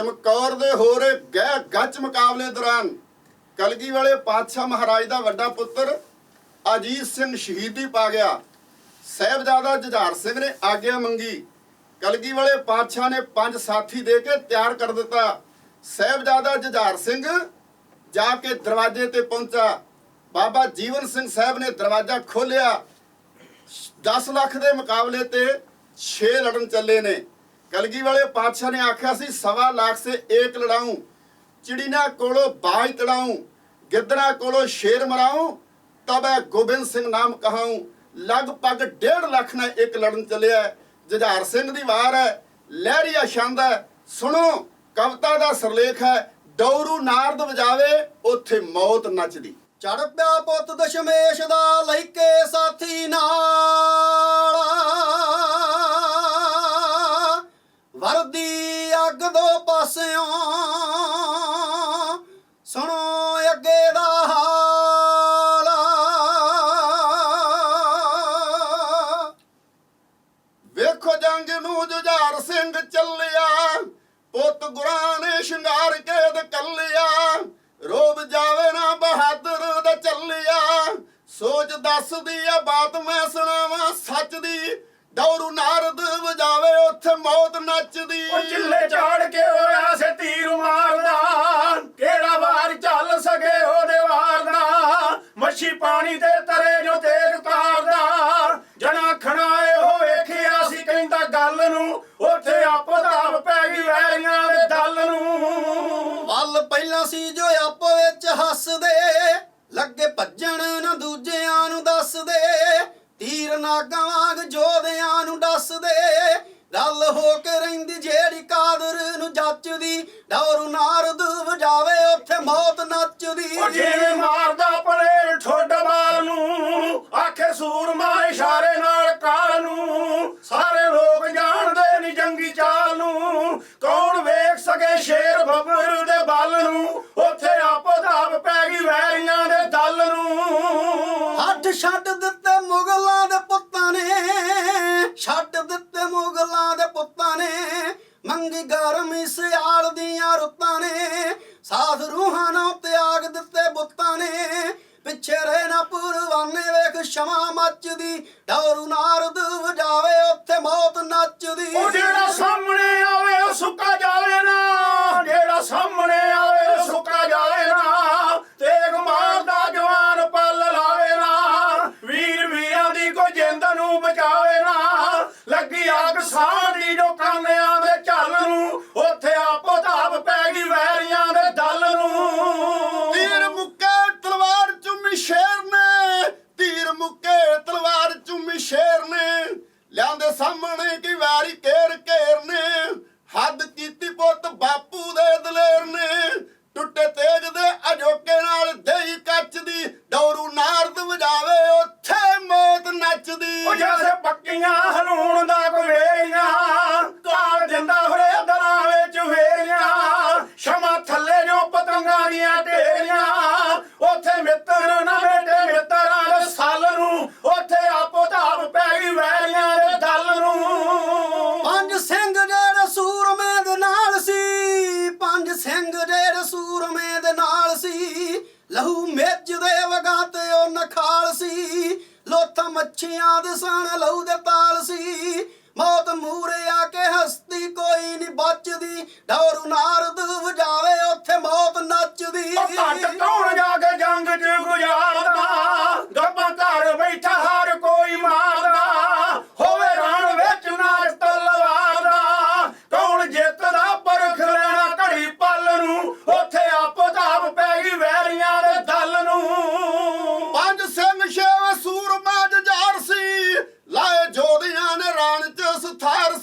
ਚਮਕੌਰ ਦੇ ਹੋ ਗਹਿ ਗੱਚ ਮੁਕਾਬਲੇ ਦੌਰਾਨ ਕਲਗੀ ਵਾਲੇ ਪਾਤਸ਼ਾਹ ਮਹਾਰਾਜ ਦਾ ਵੱਡਾ ਪੁੱਤਰ ਅਜੀਤ ਸਿੰਘ ਸ਼ਹੀਦੀ ਪਾ ਗਿਆ। ਸਹਿਬਜ਼ਾਦਾ ਜੁਝਾਰ ਸਿੰਘ ਨੇ ਆਗਿਆ ਮੰਗੀ। ਕਲਗੀ ਵਾਲੇ ਪਾਤਸ਼ਾਹ ਨੇ ਪੰਜ ਸਾਥੀ ਦੇ ਕੇ ਤਿਆਰ ਕਰ ਦਿੱਤਾ। ਸਹਿਬਜ਼ਾਦਾ ਜੁਝਾਰ ਸਿੰਘ ਜਾ ਕੇ ਦਰਵਾਜ਼ੇ ਤੇ ਪਹੁੰਚਾ। ਬਾਬਾ ਜੀਵਨ ਸਿੰਘ ਸਾਹਿਬ ਨੇ ਦਰਵਾਜ਼ਾ ਖੋਲ੍ਹਿਆ। 10 ਲੱਖ ਦੇ ਮੁਕਾਬਲੇ ਤੇ 6 ਲੜਨ ਚੱਲੇ ਨੇ। ਗਲਗੀ ਵਾਲੇ ਪਾਤਸ਼ਾਹ ਨੇ ਆਖਿਆ ਸੀ, ਸਵਾ ਲੱਖ ਸੇ ਏਕ ਲੜਾਉਂ ਚਿੜੀਨਾ ਕੋਲੋਂ ਬਾਜ ਤੜਾਉਂ ਗਿੱਦੜਾ ਕੋਲੋਂ ਸ਼ੇਰ ਮਰਾਉਂ ਤਬੈ ਗੋਬਿੰਦ ਸਿੰਘ ਨਾਮ ਕਹਾਉਂ ਲਗਭਗ 1.5 ਲੱਖ ਨੇ ਇੱਕ ਲੜਨ ਚੱਲਿਆ ਜੁਝਾਰ ਸਿੰਘ ਦੀ ਵਾਰ ਹੈ ਲਹਿਰੀਆ ਛੰਦ ਹੈ। ਸੁਣੋ, ਕਵਤਾ ਦਾ ਸਰਲੇਖ ਹੈ ਦੌਰੂ ਨਾਰਦ ਵਜਾਵੇ, ਉਥੇ ਮੌਤ ਨੱਚਦੀ। ਚੜ ਪਿਆ ਪੁੱਤ ਦਸ਼ਮੇਸ਼ ਦਾ ਲੈ ਕੇ ਸਾਥੀ ਨਾਲ। ਵਰਦੀ ਦੋ ਪਾਸਿਓਂ। ਸੁਣੋ ਅੱਗੇ ਦਾ ਹਾਲ। ਵੇਖੋ ਜੰਗ ਨੂੰ ਜੁਝਾਰ ਸਿੰਘ ਚੱਲਿਆ। ਪੁੱਤ ਗੁਰਾਂ ਨੇ ਸ਼ਿੰਗਾਰ ਕੇ ਦੇ ਕੱਲਿਆ। ਰੋਬ ਜਾਵੇ ਨਾ ਬਹਾਦਰ ਦਾ ਚੱਲਿਆ। ਸੋਚ ਦੱਸਦੀ ਆ ਬਾਤ ਮੈਂ ਸੁਣਾਵਾਂ। ਸੱਚ ਦੀ ਡੌਰੂ ਨਾਰਦ ਉੱਥੇ ਮੌਤ ਨੱਚਦੀ। ਉਹ ਚਿੱਲੇ ਚਾੜ ਕੇ ਹੋਇਆ ਸੇ ਤੀਰ ਮਾਰਦਾ। ਕਿਹੜਾ ਵਾਰ ਚੱਲ ਸਕੇ ਉਹਦੇ ਵਾਰ ਦਾ ਮੱਛੀ ਪਾਣੀ ਤੇ ਤਰੇ ਜੋ ਤੇਗ ਤਾਰਦਾ ਜਣਾ ਖਣਾਏ ਹੋ ਵੇਖਿਆ ਸੀ ਕਹਿੰਦਾ ਗੱਲ ਨੂੰ। ਉੱਥੇ ਆਪੋ ਤਾਪ ਪੈ ਗਈ ਵੈਰੀਆਂ ਦੇ ਦਲ ਨੂੰ। ਵੱਲ ਪਹਿਲਾਂ ਸੀ ਜੋ ਆਪੋ ਵਿੱਚ ਹੱਸਦੇ। ਲੱਗੇ ਭੱਜਣ ਨਾ ਦੂਜਿਆਂ ਨੂੰ ਦੱਸਦੇ। ਤੀਰ ਨਾਗਾਂ ਵਾਂਗ ਜੋਧਿਆਂ ਨੂੰ ਦੱਸਦੇ। ਰਲ ਹੋ ਕੇ ਰਹਿੰਦੀ ਜਿਹੜੀ ਕਾਦਰ ਨੂੰ ਜੱਚਦੀ ਡੌਰੂ ਨਾਰਦ ਵਜਾਵੇ ਉੱਥੇ ਮੌਤ ਨੱਚਦੀ। ਉਹ ਜਿਵੇਂ ਮਾਰਦਾ ਪਲੇ ਠੋਡ ਬਾਲ ਨੂੰ ਆਖੇ ਸੂਰਮਾ ਇਸ਼ਾਰੇ ਨਾਲ ਕਾਲ ਨੂੰ। ਸਾਰੇ ਲੋਕ ਜਾਣਦੇ ਨੀ ਜੰਗੀ ਚਾਲ ਨੂੰ। ਕੌਣ ਵੇਖ ਸਕੇ ਸ਼ੇਰ ਬੱਬਰ ਦੇ ਬਲ ਨੂੰ? ਉੱਥੇ ਆਪੋ ਤਾਪ ਪੈ ਗਈ ਵੈਰੀਆਂ ਦੇ ਦਲ ਨੂੰ। ਹੱਥ ਛੱਡ ਦਿੱਤੇ ਮੁਗਲਾਂ ਦੇ ਪੁੱਤਾਂ ਨੇ ਛੱਡ ਦਿੱਤੇ ਮੰਗੀ ਗਰਮੀ ਸਿਆਲ ਦੀਆਂ ਰੁੱਤਾਂ ਨੇ। ਸਾਥ ਰੂਹਾਂ ਨੂੰ ਤਿਆਗ ਦਿੱਤੇ ਬੁੱਤਾਂ ਨੇ। ਪਿੱਛੇ ਰਹਿ ਨਾ ਪੁਰਵਾਨੇ ਵੇਖ ਸ਼ਮਾ ਮੱਚਦੀ। ਡੌਰੂ ਨਾਰਦ ਵਜਾਵੇ ਉੱਥੇ ਮੌਤ ਨੱਚਦੀ। ਉਹ ਜਿਹੜਾ ਸਾਹਮਣੇ ਆਵੇ, ਉਹ ਸੁੱਕਾ ਸਾਹਮਣੇ ਕੀ ਵਾਰੀ ਘੇਰ ਘੇਰ ਨੇ, ਹੱਦ ਕੀਤੀ ਪੁੱਤ ਬਾਪੂ ਦੇ ਦਲੇਰ ਨੇ, ਟੁੱਟੇ ਤੇਜ ਦੇ ਅਜੋਕੇ ਲਹੂ ਮੇਜ ਦੇ ਵਗਾ ਤੇ ਉਹ ਨਖਾਲ ਸੀ। ਲੋਥਾ ਮੱਛੀਆਂ ਦੇ ਸਣ ਲਹੂ ਦੇ ਤਾਲ ਸੀ। ਮੌਤ ਮੂਰੇ ਆ ਕੇ ਹਸਤੀ ਕੋਈ ਨਹੀਂ ਬਚਦੀ। ਡੌਰੂ ਨਾਰਦ ਵਜਾਵੇ ਉੱਥੇ ਮੌਤ ਨੱਚਦੀ। tires